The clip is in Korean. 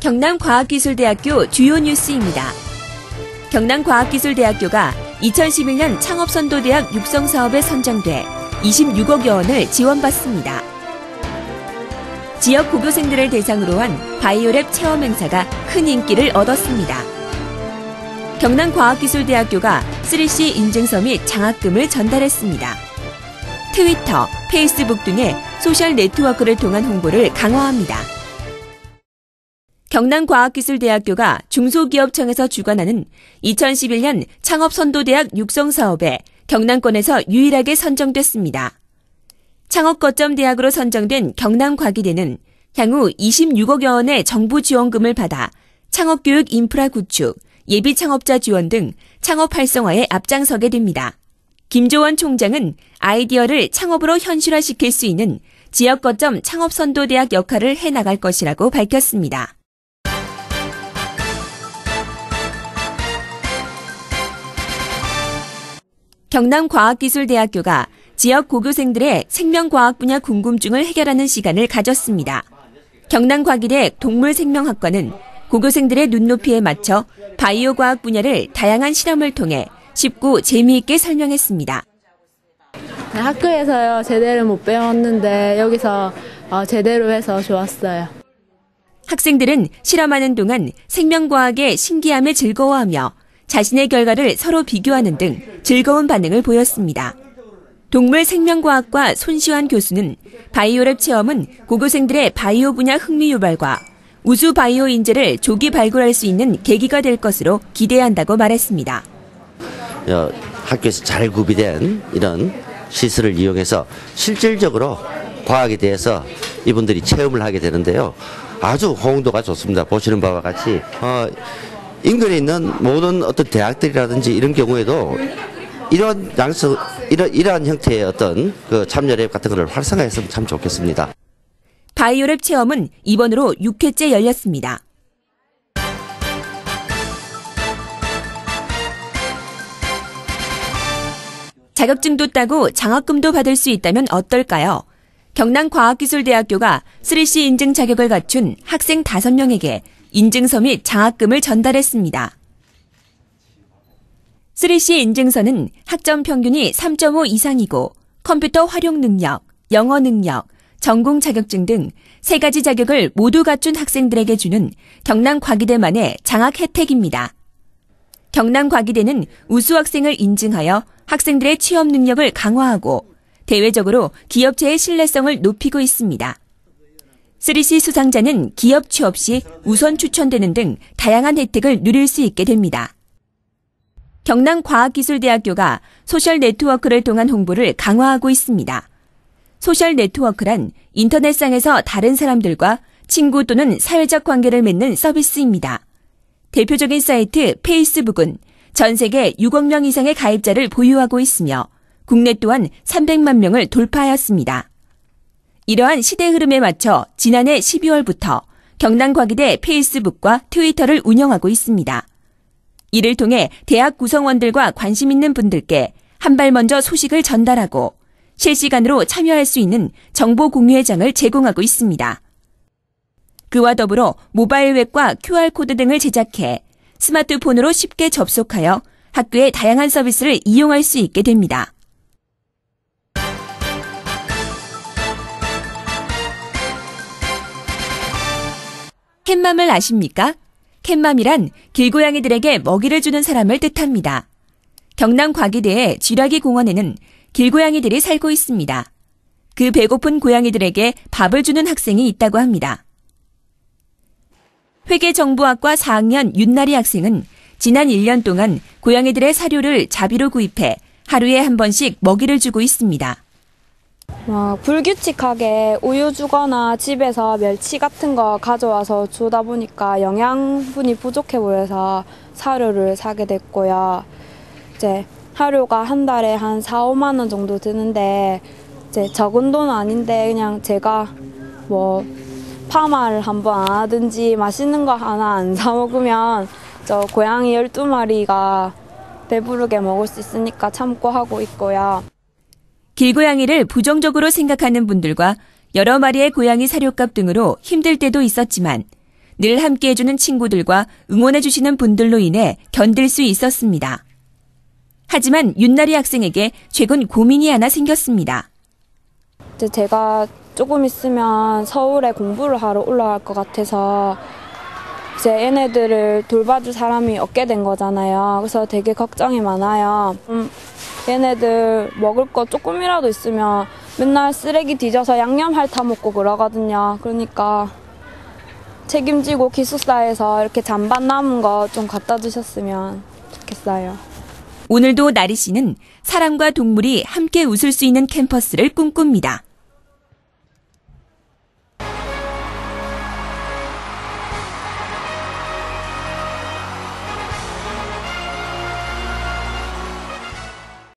경남과학기술대학교 주요 뉴스입니다. 경남과학기술대학교가 2011년 창업선도대학 육성 사업에 선정돼 26억여 원을 지원받습니다. 지역 고교생들을 대상으로 한 바이오랩 체험 행사가 큰 인기를 얻었습니다. 경남과학기술대학교가 3C 인증서 및 장학금을 전달했습니다. 트위터, 페이스북 등의 소셜 네트워크를 통한 홍보를 강화합니다. 경남과학기술대학교가 중소기업청에서 주관하는 2011년 창업선도대학 육성 사업에 경남권에서 유일하게 선정됐습니다. 창업거점대학으로 선정된 경남과기대는 향후 26억여 원의 정부 지원금을 받아 창업교육 인프라 구축, 예비 창업자 지원 등 창업 활성화에 앞장서게 됩니다. 김조원 총장은 아이디어를 창업으로 현실화시킬 수 있는 지역거점 창업선도대학 역할을 해나갈 것이라고 밝혔습니다. 경남과학기술대학교가 지역 고교생들의 생명과학 분야 궁금증을 해결하는 시간을 가졌습니다. 경남과기대 동물생명학과는 고교생들의 눈높이에 맞춰 바이오 과학 분야를 다양한 실험을 통해 쉽고 재미있게 설명했습니다. 네, 학교에서요 제대로 못 배웠는데 여기서 어, 제대로 해서 좋았어요. 학생들은 실험하는 동안 생명과학의 신기함에 즐거워하며 자신의 결과를 서로 비교하는 등 즐거운 반응을 보였습니다. 동물 생명과학과 손시환 교수는 바이오랩 체험은 고교생들의 바이오 분야 흥미 유발과 우수 바이오 인재를 조기 발굴할 수 있는 계기가 될 것으로 기대한다고 말했습니다. 어, 학교에서 잘 구비된 이런 시설을 이용해서 실질적으로 과학에 대해서 이분들이 체험을 하게 되는데요. 아주 호응도가 좋습니다. 보시는 바와 같이 어, 인근에 있는 모든 어떤 대학들이라든지 이런 경우에도 이런 양서 이런 이러한 형태의 어떤 그 참여랩 같은 것을 활성화했으면 참 좋겠습니다. 바이오랩 체험은 이번으로 6회째 열렸습니다. 자격증도 따고 장학금도 받을 수 있다면 어떨까요? 경남과학기술대학교가 3C 인증 자격을 갖춘 학생 5명에게 인증서 및 장학금을 전달했습니다. 3C 인증서는 학점 평균이 3.5 이상이고 컴퓨터 활용 능력, 영어 능력, 전공 자격증 등 세 가지 자격을 모두 갖춘 학생들에게 주는 경남과기대만의 장학 혜택입니다. 경남과기대는 우수 학생을 인증하여 학생들의 취업 능력을 강화하고 대외적으로 기업체의 신뢰성을 높이고 있습니다. 3C 수상자는 기업 취업 시 우선 추천되는 등 다양한 혜택을 누릴 수 있게 됩니다. 경남과학기술대학교가 소셜 네트워크를 통한 홍보를 강화하고 있습니다. 소셜 네트워크란 인터넷상에서 다른 사람들과 친구 또는 사회적 관계를 맺는 서비스입니다. 대표적인 사이트 페이스북은 전 세계 6억 명 이상의 가입자를 보유하고 있으며 국내 또한 300만 명을 돌파하였습니다. 이러한 시대 흐름에 맞춰 지난해 12월부터 경남과기대 페이스북과 트위터를 운영하고 있습니다. 이를 통해 대학 구성원들과 관심 있는 분들께 한 발 먼저 소식을 전달하고 실시간으로 참여할 수 있는 정보 공유의 장을 제공하고 있습니다. 그와 더불어 모바일 웹과 QR코드 등을 제작해 스마트폰으로 쉽게 접속하여 학교의 다양한 서비스를 이용할 수 있게 됩니다. 캣맘을 아십니까? 캣맘이란 길고양이들에게 먹이를 주는 사람을 뜻합니다. 경남 과기대의 쥐라기 공원에는 길고양이들이 살고 있습니다. 그 배고픈 고양이들에게 밥을 주는 학생이 있다고 합니다. 회계정보학과 4학년 윤나리 학생은 지난 1년 동안 고양이들의 사료를 자비로 구입해 하루에 한 번씩 먹이를 주고 있습니다. 막 불규칙하게 우유 주거나 집에서 멸치 같은 거 가져와서 주다 보니까 영양분이 부족해 보여서 사료를 사게 됐고요. 이제 하루가 한 달에 한 4, 5만 원 정도 드는데 이제 적은 돈은 아닌데 그냥 제가 뭐 파마를 한번 안 하든지 맛있는 거 하나 안 사 먹으면 저 고양이 12마리가 배부르게 먹을 수 있으니까 참고 하고 있고요. 길고양이를 부정적으로 생각하는 분들과 여러 마리의 고양이 사료값 등으로 힘들 때도 있었지만 늘 함께 해주는 친구들과 응원해주시는 분들로 인해 견딜 수 있었습니다. 하지만 윤나리 학생에게 최근 고민이 하나 생겼습니다. 제가 조금 있으면 서울에 공부를 하러 올라갈 것 같아서 이제 얘네들을 돌봐줄 사람이 없게 된 거잖아요. 그래서 되게 걱정이 많아요. 음, 얘네들 먹을 거 조금이라도 있으면 맨날 쓰레기 뒤져서 양념 핥아 먹고 그러거든요. 그러니까 책임지고 기숙사에서 이렇게 잔반 남은 거 좀 갖다 주셨으면 좋겠어요. 오늘도 나리 씨는 사람과 동물이 함께 웃을 수 있는 캠퍼스를 꿈꿉니다.